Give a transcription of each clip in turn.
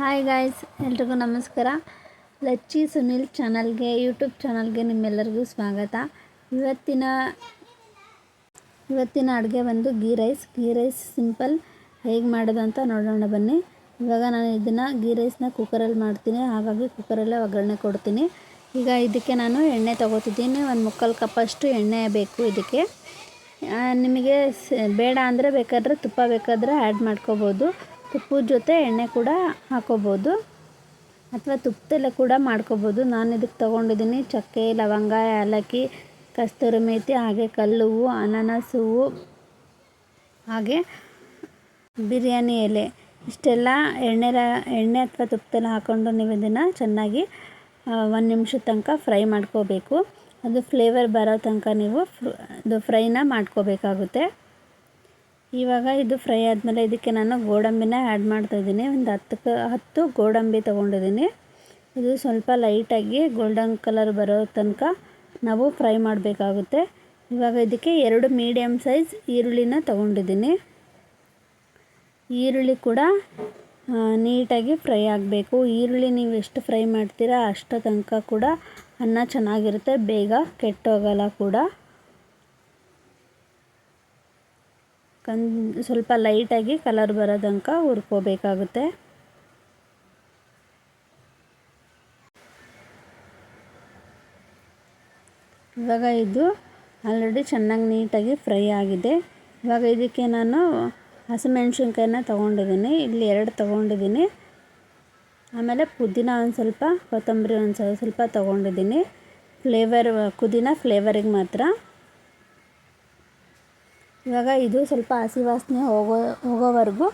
Hi guys ಎಲ್ರಿಗೂ ನಮಸ್ಕಾರ. ಲಚ್ಚಿ ಸುನಿಲ್ ಚಾನಲ್ಗೆ ಯೂಟ್ಯೂಬ್ ಚಾನಲ್ಗೆ ನಿಮ್ಮೆಲ್ಲರಿಗೂ ಸ್ವಾಗತ. ಇವತ್ತಿನ ಇವತ್ತಿನ ಅಡುಗೆ ಬಂದು ghee rice. Ghee rice simple, ಹೇಗೆ ಮಾಡೋದು ಅಂತ ನೋಡೋಣ ಬನ್ನಿ. ಇವಾಗ ನಾನು ಇದನ್ನು ಗೀ ರೈಸ್ನ ಕುಕ್ಕರಲ್ಲಿ ಮಾಡ್ತೀನಿ. ಹಾಗಾಗಿ ಕುಕ್ಕರಲ್ಲೇ ಒಗ್ಗರಣೆ ಕೊಡ್ತೀನಿ. ಈಗ ಇದಕ್ಕೆ ನಾನು ಎಣ್ಣೆ ತೊಗೋತಿದ್ದೀನಿ. ಒಂದು ಮುಕ್ಕಾಲು ಕಪ್ಪಷ್ಟು ಎಣ್ಣೆ ಬೇಕು ಇದಕ್ಕೆ. ನಿಮಗೆ ಬೇಡ ಅಂದರೆ ಬೇಕಾದರೆ ತುಪ್ಪ ಬೇಕಾದರೆ ಆ್ಯಡ್ ಮಾಡ್ಕೋಬೋದು. ತುಪ್ಪದ ಜೊತೆ ಎಣ್ಣೆ ಕೂಡ ಹಾಕೋಬೋದು. ಅಥವಾ ತುಪ್ಪದಲ್ಲೇ ಕೂಡ ಮಾಡ್ಕೋಬೋದು. ನಾನು ಇದಕ್ಕೆ ತೊಗೊಂಡಿದ್ದೀನಿ ಚಕ್ಕೆ, ಲವಂಗ, ಏಲಕ್ಕಿ, ಕಸ್ತೂರಿ ಮೇಥಿ ಹಾಗೆ ಕಲ್ಲು ಹೂವು ಅನಾನಸ್ ಹೂವು ಹಾಗೆ ಬಿರಿಯಾನಿ ಎಲೆ. ಇಷ್ಟೆಲ್ಲ ಎಣ್ಣೆ ಎಣ್ಣೆ ಅಥವಾ ತುಪ್ಪದಲ್ಲಿ ಹಾಕ್ಕೊಂಡು ನೀವು ಇದನ್ನು ಚೆನ್ನಾಗಿ ಒಂದು ನಿಮಿಷದ ತನಕ ಫ್ರೈ ಮಾಡ್ಕೋಬೇಕು. ಅದು ಫ್ಲೇವರ್ ಬರೋ ತನಕ ನೀವು ಅದು ಫ್ರೈನ ಮಾಡ್ಕೋಬೇಕಾಗುತ್ತೆ. ಇವಾಗ ಇದು ಫ್ರೈ ಆದಮೇಲೆ ಇದಕ್ಕೆ ನಾನು ಗೋಡಂಬಿನ ಆ್ಯಡ್ ಮಾಡ್ತಾಯಿದ್ದೀನಿ ಒಂದು ಹತ್ತು ಕ ಹತ್ತು ಗೋಡಂಬಿ ತೊಗೊಂಡಿದ್ದೀನಿ. ಇದು ಸ್ವಲ್ಪ ಲೈಟಾಗಿ ಗೋಲ್ಡನ್ ಕಲರ್ ಬರೋ ತನಕ ನಾವು ಫ್ರೈ ಮಾಡಬೇಕಾಗುತ್ತೆ. ಇವಾಗ ಇದಕ್ಕೆ ಎರಡು ಮೀಡಿಯಮ್ ಸೈಜ್ ಈರುಳ್ಳಿನ ತೊಗೊಂಡಿದ್ದೀನಿ. ಈರುಳ್ಳಿ ಕೂಡ ನೀಟಾಗಿ ಫ್ರೈ ಆಗಬೇಕು. ಈರುಳ್ಳಿ ನೀವು ಎಷ್ಟು ಫ್ರೈ ಮಾಡ್ತೀರಾ ಅಷ್ಟು ತನಕ ಕೂಡ ಅನ್ನ ಚೆನ್ನಾಗಿರುತ್ತೆ. ಬೇಗ ಕೆಟ್ಟೋಗಲ್ಲ ಕೂಡ. ಕನ್ ಸ್ವಲ್ಪ ಲೈಟಾಗಿ ಕಲರ್ ಬರೋ ತನಕ ಹುರ್ಕೋಬೇಕಾಗುತ್ತೆ. ಇವಾಗ ಇದು ಆಲ್ರೆಡಿ ಚೆನ್ನಾಗಿ ನೀಟಾಗಿ ಫ್ರೈ ಆಗಿದೆ. ಇವಾಗ ಇದಕ್ಕೆ ನಾನು ಹಸಿಮೆಣ್ಸಿನ್ಕಾಯಿನ ತೊಗೊಂಡಿದ್ದೀನಿ. ಇಲ್ಲಿ ಎರಡು ತೊಗೊಂಡಿದ್ದೀನಿ. ಆಮೇಲೆ ಪುದೀನ ಒಂದು ಸ್ವಲ್ಪ, ಕೊತ್ತಂಬರಿ ಒಂದು ಸ್ವಲ್ಪ ಸ್ವಲ್ಪ ತೊಗೊಂಡಿದ್ದೀನಿ. ಫ್ಲೇವರ್ ಪುದೀನ ಫ್ಲೇವರಿಗೆ ಮಾತ್ರ. ಇವಾಗ ಇದು ಸ್ವಲ್ಪ ಹಸಿ ವಾಸನೆ ಹೋಗೋ, ಹೋಗೋವರೆಗೂ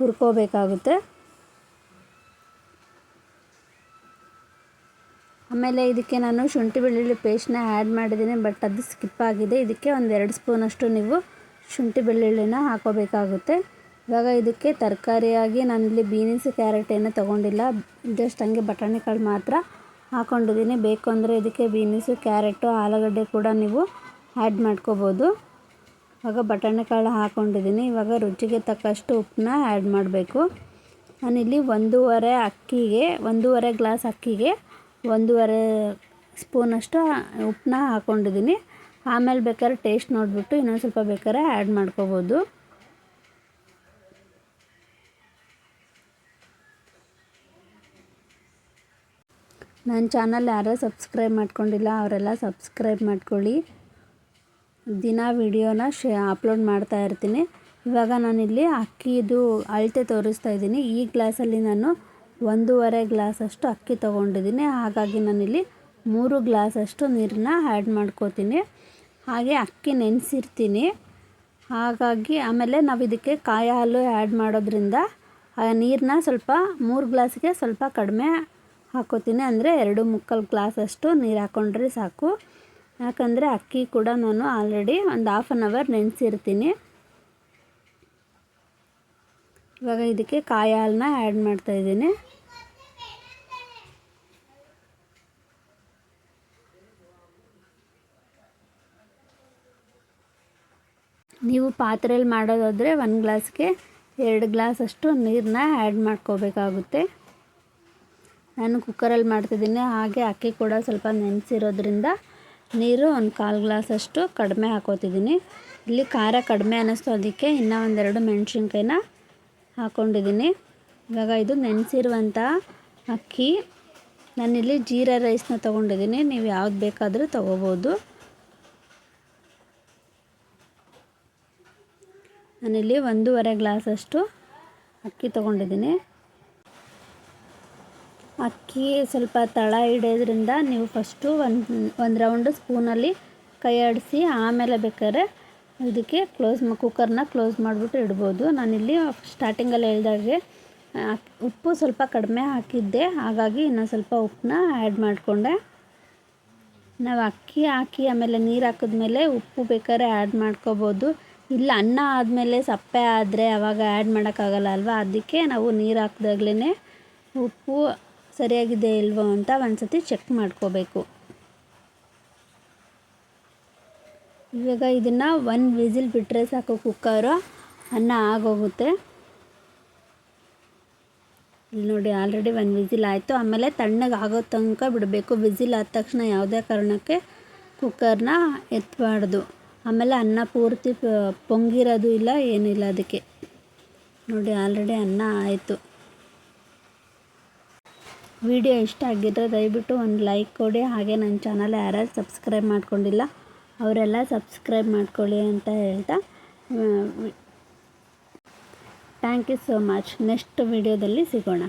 ಹುರ್ಕೋಬೇಕಾಗುತ್ತೆ. ಆಮೇಲೆ ಇದಕ್ಕೆ ನಾನು ಶುಂಠಿ ಬೆಳ್ಳುಳ್ಳಿ ಪೇಸ್ಟ್ನ ಆ್ಯಡ್ ಮಾಡಿದ್ದೀನಿ, ಬಟ್ ಅದು ಸ್ಕಿಪ್ ಆಗಿದೆ. ಇದಕ್ಕೆ ಒಂದು ಎರಡು ಸ್ಪೂನಷ್ಟು ನೀವು ಶುಂಠಿ ಬೆಳ್ಳುಳ್ಳಿನ ಹಾಕೋಬೇಕಾಗುತ್ತೆ. ಇವಾಗ ಇದಕ್ಕೆ ತರಕಾರಿಯಾಗಿ ನಾನಿಲ್ಲಿ ಬೀನ್ಸ್, ಕ್ಯಾರೆಟ್ ಏನು ತೊಗೊಂಡಿಲ್ಲ. ಜಸ್ಟ್ ಹಂಗೆ ಬಟಾಣಿ ಕಾಳು ಮಾತ್ರ ಹಾಕೊಂಡಿದ್ದೀನಿ. ಬೇಕು ಅಂದರೆ ಇದಕ್ಕೆ ಬೀನ್ಸು, ಕ್ಯಾರೆಟು, ಆಲೂಗಡ್ಡೆ ಕೂಡ ನೀವು ಆ್ಯಡ್ ಮಾಡ್ಕೋಬೋದು. ಇವಾಗ ಬಟಾಣಿ ಕಾಳು ಹಾಕ್ಕೊಂಡಿದ್ದೀನಿ ಇವಾಗ ರುಚಿಗೆ ತಕ್ಕಷ್ಟು ಉಪ್ಪನ್ನ ಆ್ಯಡ್ ಮಾಡಬೇಕು. ನಾನಿಲ್ಲಿ ಒಂದೂವರೆ ಅಕ್ಕಿಗೆ, ಒಂದೂವರೆ ಗ್ಲಾಸ್ ಅಕ್ಕಿಗೆ ಒಂದೂವರೆ ಸ್ಪೂನಷ್ಟು ಉಪ್ಪನ್ನ ಹಾಕ್ಕೊಂಡಿದ್ದೀನಿ ಆಮೇಲೆ ಬೇಕಾದ್ರೆ ಟೇಸ್ಟ್ ನೋಡಿಬಿಟ್ಟು ಇನ್ನೊಂದು ಸ್ವಲ್ಪ ಬೇಕಾದ್ರೆ ಆ್ಯಡ್ ಮಾಡ್ಕೋಬೋದು. ನನ್ನ ಚಾನಲ್ ಯಾರೇ ಸಬ್ಸ್ಕ್ರೈಬ್ ಮಾಡ್ಕೊಂಡಿಲ್ಲ, ಅವರೆಲ್ಲ ಸಬ್ಸ್ಕ್ರೈಬ್ ಮಾಡ್ಕೊಳ್ಳಿ. ದಿನ ವಿಡಿಯೋನ ಶೇ, ಅಪ್ಲೋಡ್ ಮಾಡ್ತಾ ಇರ್ತೀನಿ. ಇವಾಗ ನಾನಿಲ್ಲಿ ಅಕ್ಕಿದು ಅಳತೆ ತೋರಿಸ್ತಾ ಇದ್ದೀನಿ. ಈ ಗ್ಲಾಸಲ್ಲಿ ನಾನು ಒಂದೂವರೆ ಗ್ಲಾಸಷ್ಟು ಅಕ್ಕಿ ತೊಗೊಂಡಿದ್ದೀನಿ. ಹಾಗಾಗಿ ನಾನಿಲ್ಲಿ ಮೂರು ಗ್ಲಾಸಷ್ಟು ನೀರನ್ನ ಆ್ಯಡ್ ಮಾಡ್ಕೋತೀನಿ. ಹಾಗೆ ಅಕ್ಕಿ ನೆನೆಸಿರ್ತೀನಿ. ಹಾಗಾಗಿ ಆಮೇಲೆ ನಾವು ಇದಕ್ಕೆ ಕಾಯಿ ಹಾಲು ಆ್ಯಡ್ ಮಾಡೋದ್ರಿಂದ ಆ ನೀರನ್ನ ಸ್ವಲ್ಪ ಮೂರು ಗ್ಲಾಸ್ಗೆ ಸ್ವಲ್ಪ ಕಡಿಮೆ ಹಾಕೋತೀನಿ. ಅಂದರೆ ಎರಡು ಮುಕ್ಕಾಲು ಗ್ಲಾಸಷ್ಟು ನೀರು ಹಾಕ್ಕೊಂಡ್ರೆ ಸಾಕು. ಯಾಕಂದರೆ ಅಕ್ಕಿ ಕೂಡ ನಾನು ಆಲ್ರೆಡಿ ಒಂದು ಹಾಫ್ ಆನ್ ಅವರ್ ನೆನೆಸಿರ್ತೀನಿ. ಇವಾಗ ಇದಕ್ಕೆ ಕಾಯಿ ಹಾಲನ್ನ ಆ್ಯಡ್ ಮಾಡ್ತಾಯಿದ್ದೀನಿ ನೀವು ಪಾತ್ರೆಯಲ್ಲಿ ಮಾಡೋದಾದರೆ ಒಂದು ಗ್ಲಾಸ್ಗೆ ಎರಡು ಗ್ಲಾಸಷ್ಟು ನೀರನ್ನ ಆ್ಯಡ್ ಮಾಡ್ಕೋಬೇಕಾಗುತ್ತೆ. ನಾನು ಕುಕ್ಕರಲ್ಲಿ ಮಾಡ್ತಿದ್ದೀನಿ, ಹಾಗೆ ಅಕ್ಕಿ ಕೂಡ ಸ್ವಲ್ಪ ನೆನೆಸಿರೋದ್ರಿಂದ ನೀರು ಒಂದು ಕಾಲು ಗ್ಲಾಸಷ್ಟು ಕಡಿಮೆ ಹಾಕೋತಿದ್ದೀನಿ. ಇಲ್ಲಿ ಖಾರ ಕಡಿಮೆ ಅನ್ನಿಸ್ತು ಅದಕ್ಕೆ ಇನ್ನೂ ಒಂದೆರಡು ಮೆಣಸಿನ್ಕಾಯಿನ ಹಾಕ್ಕೊಂಡಿದ್ದೀನಿ ಇವಾಗ ಇದು ನೆನೆಸಿರುವಂಥ ಅಕ್ಕಿ. ನಾನಿಲ್ಲಿ ಜೀರಾ ರೈಸ್ನ ತೊಗೊಂಡಿದ್ದೀನಿ. ನೀವು ಯಾವ್ದು ಬೇಕಾದರೂ ತೊಗೋಬೋದು. ನಾನಿಲ್ಲಿ ಒಂದೂವರೆ ಗ್ಲಾಸಷ್ಟು ಅಕ್ಕಿ ತೊಗೊಂಡಿದ್ದೀನಿ. ಅಕ್ಕಿ ಸ್ವಲ್ಪ ತಳ ಹಿಡಿಯೋದ್ರಿಂದ ನೀವು ಫಸ್ಟು ಒಂದು ಒಂದು ರೌಂಡು ಸ್ಪೂನಲ್ಲಿ ಕೈ ಆಡಿಸಿ, ಆಮೇಲೆ ಬೇಕಾದ್ರೆ ಇದಕ್ಕೆ ಕ್ಲೋಸ್ ಕುಕ್ಕರ್ನ ಕ್ಲೋಸ್ ಮಾಡಿಬಿಟ್ಟು ಇಡ್ಬೋದು. ನಾನಿಲ್ಲಿ ಸ್ಟಾರ್ಟಿಂಗಲ್ಲಿ ಹೇಳಿದಾಗೆ ಉಪ್ಪು ಸ್ವಲ್ಪ ಕಡಿಮೆ ಹಾಕಿದ್ದೆ. ಹಾಗಾಗಿ ಇನ್ನೂ ಸ್ವಲ್ಪ ಉಪ್ಪನ್ನ ಆ್ಯಡ್ ಮಾಡಿಕೊಂಡೆ. ನಾವು ಅಕ್ಕಿ ಹಾಕಿ, ಆಮೇಲೆ ನೀರು ಹಾಕಿದ್ಮೇಲೆ ಉಪ್ಪು ಬೇಕಾದ್ರೆ ಆ್ಯಡ್ ಮಾಡ್ಕೋಬೋದು. ಇಲ್ಲ, ಅನ್ನ ಆದಮೇಲೆ ಸಪ್ಪೆ ಆದರೆ ಅವಾಗ ಆ್ಯಡ್ ಮಾಡೋಕ್ಕಾಗಲ್ಲ ಅಲ್ವಾ? ಅದಕ್ಕೆ ನಾವು ನೀರು ಹಾಕ್ದಾಗ್ಲೇ ಉಪ್ಪು ಸರಿಯಾಗಿದೆ ಇಲ್ವೋ ಅಂತ ಒಂದ್ಸತಿ ಚೆಕ್ ಮಾಡ್ಕೋಬೇಕು. ಇವಾಗ ಇದನ್ನು ಒಂದು ವಿಸಿಲ್ ಬಿಟ್ಟರೆ ಸಾಕು ಕುಕ್ಕರು ಅನ್ನ ಆಗೋಗುತ್ತೆ. ಇಲ್ಲಿ ನೋಡಿ ಆಲ್ರೆಡಿ ಒನ್ ವಿಸಿಲ್ ಆಯಿತು. ಆಮೇಲೆ ತಣ್ಣಗೆ ಆಗೋ ತನಕ ಬಿಡಬೇಕು. ವಿಸಿಲ್ ಆದ ತಕ್ಷಣ ಯಾವುದೇ ಕಾರಣಕ್ಕೆ ಕುಕ್ಕರ್ನ ಎತ್ತಬಾರ್ದು ಆಮೇಲೆ ಅನ್ನ ಪೂರ್ತಿ ಪೊಂಗಿರೋದು ಇಲ್ಲ, ಏನಿಲ್ಲ ಅದಕ್ಕೆ. ನೋಡಿ ಆಲ್ರೆಡಿ ಅನ್ನ ಆಯಿತು. ವಿಡಿಯೋ ಇಷ್ಟ ಆಗಿದ್ದರೆ ದಯವಿಟ್ಟು ಒಂದು ಲೈಕ್ ಕೊಡಿ. ಹಾಗೆ ನನ್ನ ಚಾನಲ್ ಯಾರ್ಯಾರು ಸಬ್ಸ್ಕ್ರೈಬ್ ಮಾಡ್ಕೊಂಡಿಲ್ಲ, ಅವರೆಲ್ಲ ಸಬ್ಸ್ಕ್ರೈಬ್ ಮಾಡ್ಕೊಳ್ಳಿ ಅಂತ ಹೇಳ್ತಾ thank you so much next ವಿಡಿಯೋದಲ್ಲಿ ಸಿಗೋಣ.